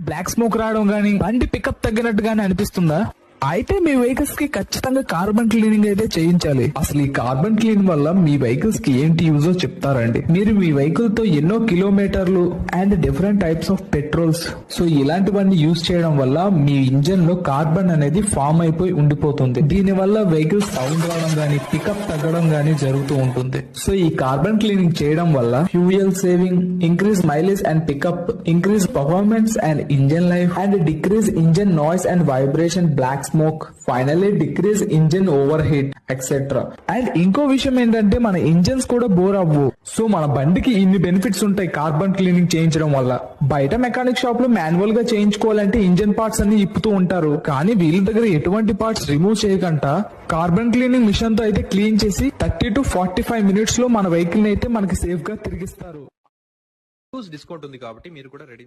Black smoke రావడం గానీ బండి పికప్ తగ్గినట్టు గానీ అనిపిస్తుందా? అయితే మీ వెహికల్స్కి ఖచ్చితంగా కార్బన్ క్లీనింగ్ అయితే చేయించాలి. అసలు ఈ కార్బన్ క్లీన్ వల్ల మీ వెహికల్స్కి ఏంటి యూజో చెప్తారండి. మీరు మీ వెహికల్తో ఎన్నో కిలోమీటర్లు and different types of petrols so ఇలాంటివన్నీ యూజ్ చేయడం వల్ల మీ ఇంజన్లో కార్బన్ అనేది ఫామ్ అయిపోయి ఉండిపోతుంది. దీని వల్ల వెహికల్ సౌండ్ రావడం గానీ పికప్ తగ్గడం గానీ జరుగుతూ ఉంటుంది. సో ఈ కార్బన్ క్లీనింగ్ చేయడం వల్ల fuel saving increase mileage and pickup increase performance and engine life and decrease engine noise and vibration blacks smoke finally decrease engine over heat etcetera and ఇంకో విషయం ఏంటంటే మన ఇంజన్స్ కూడా బోర్ అవ్వు. So మన బండికి ఇన్ని బెనిఫిట్స్ ఉంటాయి కార్బన్ క్లీనింగ్ చేయించడం వల్ల. బయట మెకానిక్ షాప్లో మాన్యువల్గా చేయించుకోవాలంటే ఇంజన్ పార్ట్స్ అన్ని ఇప్పుతూ ఉంటారు. కానీ వీళ్ళ దగ్గర ఎటువంటి పార్ట్స్ రిమూవ్ చేయకుండా కార్బన్ క్లీనింగ్ మిషన్తో అయితే క్లీన్ చేసి థర్టీ టు ఫార్టీ ఫైవ్ మినిట్స్లో మన వెహికల్ అయితే మనకి సేఫ్గా తిరిగిస్తారు. డిస్కౌంట్ ఉంది కాబట్టి మీరు కూడా రెడీ